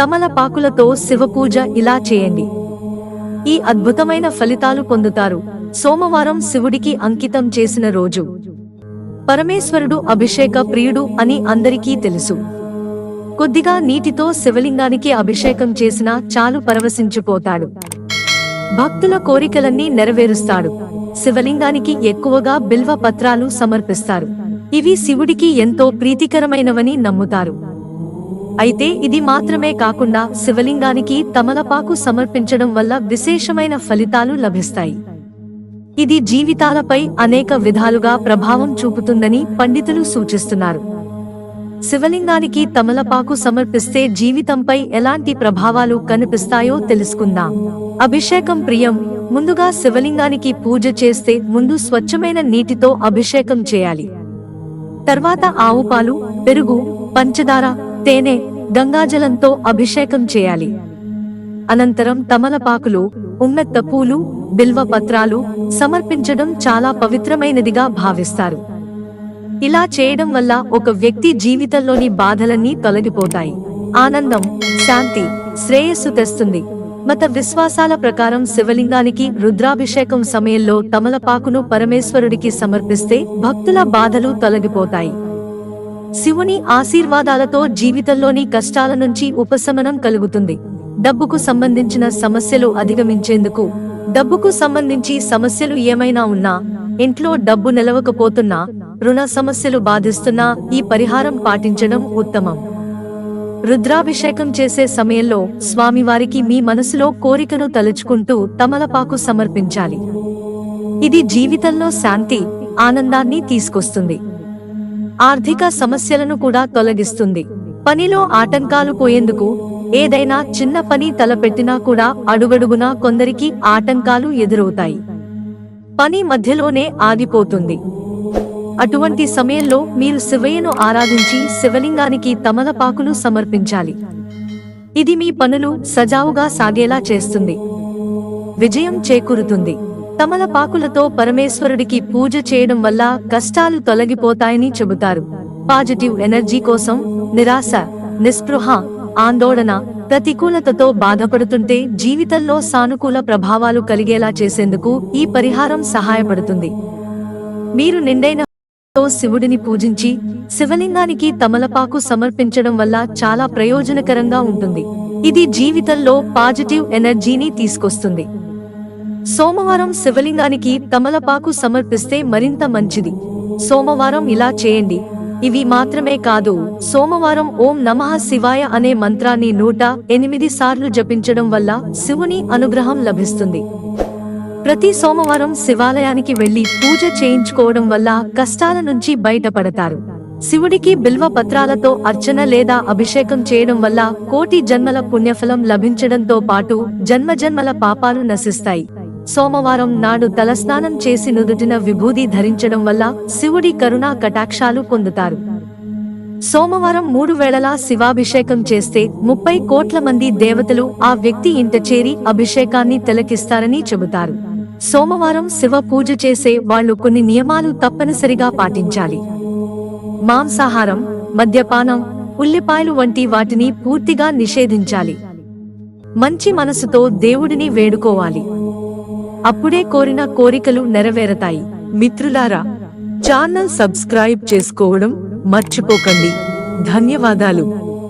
తమలపాకులతో శివపూజ ఇలా చేయండి. ఈ అద్భుతమైన ఫలితాలు పొందుతారు. సోమవారం శివుడికి అంకితం చేసిన రోజు. పరమేశ్వరుడు అభిషేక ప్రియుడు అని అందరికీ తెలుసు. కొద్దిగా నీటితో శివలింగానికి అభిషేకం చేసినా చాలు పరవశించిపోతాడు. భక్తుల కోరికలన్నీ నెరవేరుస్తాడు. శివలింగానికి ఎక్కువగా బిల్వ పత్రాలు సమర్పిస్తారు. ఇవి శివుడికి ఎంతో ప్రీతికరమైనవని నమ్ముతారు. అయితే ఇది మాత్రమే కాకుండా శివలింగానికి తమలపాకు సమర్పించడం వల్ల విశేషమైన ఫలితాలు లభిస్తాయి. ఇది జీవితాలపై అనేక విధాలుగా ప్రభావం చూపుతుందని పండితులు సూచిస్తున్నారు. శివలింగానికి తమలపాకు సమర్పిస్తే జీవితంపై ఎలాంటి ప్రభావాలు కనిపిస్తాయో తెలుసుకుందాం. అభిషేకం ప్రియం ముందుగా శివలింగానికి పూజ చేస్తే ముందు స్వచ్ఛమైన నీటితో అభిషేకం చేయాలి. తర్వాత ఆవు పాలు పెరుగు పంచదార తేనె గంగాజలంతో అభిషేకం చేయాలి. అనంతరం తమలపాకులు ఉన్నత్త పూలు బిల్వ పత్రాలు సమర్పించడం చాలా పవిత్రమైనదిగా భావిస్తారు. ఇలా చేయడం వల్ల ఒక వ్యక్తి జీవితంలోని బాధలన్నీ తొలగిపోతాయి. ఆనందం శాంతి శ్రేయస్సు తెస్తుంది. మత విశ్వాసాల ప్రకారం శివలింగానికి రుద్రాభిషేకం సమయంలో తమలపాకును పరమేశ్వరుడికి సమర్పిస్తే భక్తుల బాధలు తొలగిపోతాయి. శివుని ఆశీర్వాదాలతో జీవితంలోని కష్టాల నుంచి ఉపశమనం కలుగుతుంది. డబ్బుకు సంబంధించిన సమస్యలు అధిగమించేందుకు డబ్బుకు సంబంధించి సమస్యలు ఏమైనా ఉన్నా ఇంట్లో డబ్బు నిలవకపోతున్నా రుణ సమస్యలు బాధిస్తున్నా ఈ పరిహారం పాటించడం ఉత్తమం. రుద్రాభిషేకం చేసే సమయంలో స్వామివారికి మీ మనసులో కోరికను తలుచుకుంటూ తమలపాకు సమర్పించాలి. ఇది జీవితంలో శాంతి ఆనందాన్ని తీసుకొస్తుంది. ఆర్థిక సమస్యలను కూడా తొలగిస్తుంది. పనిలో ఆటంకాలు పోయేందుకు ఏదైనా చిన్న పని తలపెట్టినా కూడా అడుగడుగునా కొందరికి ఆటంకాలు ఎదురవుతాయి. పని మధ్యలోనే ఆగిపోతుంది. అటువంటి సమయంలో మీరు శివయ్యను ఆరాధించి శివలింగానికి తమలపాకులు సమర్పించాలి. ఇది మీ పనులు సజావుగా సాగేలా చేస్తుంది. విజయం చేకూరుతుంది. తమలపాకులతో పరమేశ్వరుడికి పూజ చేయడం వల్ల కష్టాలు తొలగిపోతాయని చెబుతారు. పాజిటివ్ ఎనర్జీ కోసం నిరాశ నిస్పృహ ఆందోళన ప్రతికూలతతో బాధపడుతుంటే జీవితంలో సానుకూల ప్రభావాలు కలిగేలా చేసేందుకు ఈ పరిహారం సహాయపడుతుంది. మీరు నిండైన శివుడిని పూజించి శివలింగానికి తమలపాకు సమర్పించడం వల్ల చాలా ప్రయోజనకరంగా ఉంటుంది. ఇది జీవితంలో పాజిటివ్ ఎనర్జీని తీసుకొస్తుంది. సోమవారం శివలింగానికి తమలపాకు సమర్పిస్తే మరింత మంచిది. సోమవారం ఇలా చేయండి. ఇవి మాత్రమే కాదు సోమవారం ఓం నమః శివాయ అనే మంత్రాన్ని నూట ఎనిమిది సార్లు జపించడం వల్ల శివుని అనుగ్రహం లభిస్తుంది. ప్రతి సోమవారం శివాలయానికి వెళ్ళి పూజ చేయించుకోవడం వల్ల కష్టాల నుంచి బయటపడతారు. శివుడికి బిల్వ పత్రాలతో అర్చన లేదా అభిషేకం చేయడం వల్ల కోటి జన్మల పుణ్యఫలం లభించడంతో పాటు జన్మజన్మల పాపాలు నశిస్తాయి. సోమవారం నాడు తలస్నానం చేసి నుదుటిన విభూది ధరించడం వల్ల శివుడి కరుణా కటాక్షాలు పొందుతారు. సోమవారం మూడు వేళలా శివాభిషేకం చేస్తే ముప్పై కోట్ల మంది దేవతలు ఆ వ్యక్తి ఇంట చేరి అభిషేకాన్ని తిలకిస్తారని చెబుతారు. సోమవారం శివ పూజ చేసే వాళ్ళు కొన్ని నియమాలు తప్పనిసరిగా పాటించాలి. మాంసాహారం మద్యపానం ఉల్లిపాయలు వంటి వాటిని పూర్తిగా నిషేధించాలి. మంచి మనసుతో దేవుడిని వేడుకోవాలి. అప్పుడే కోరిన కోరికలు నెరవేరతాయి. మిత్రులారా ఛానల్ సబ్స్క్రైబ్ చేసుకోవడం మర్చిపోకండి. ధన్యవాదాలు.